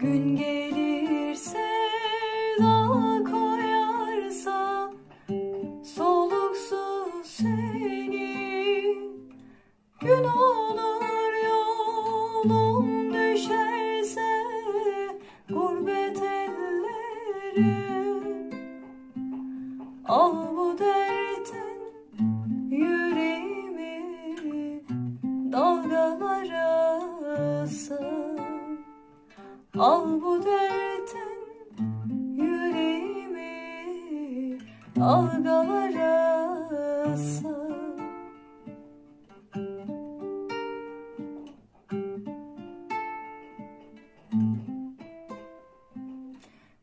Gün gelirse da koyarsa soluksuz seni. Gün olur yolun düşerse gurbet ellere Al bu dertin Al bu dertin yüreğimi dalgalara sal.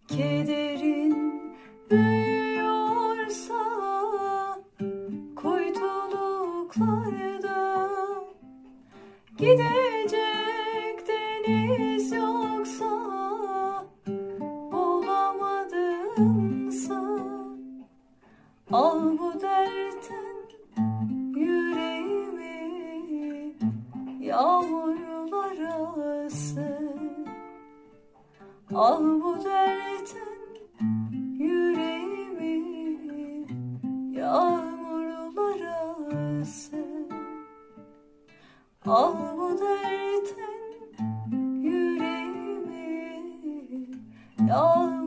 Kederin büyüyorsa kuytuluklarda Gidecek Al bu dertin yüreğimi yağmurlara ser Al bu dertin yüreğimi yağmurlara ser Al bu dertin yüreğimi yağmurlara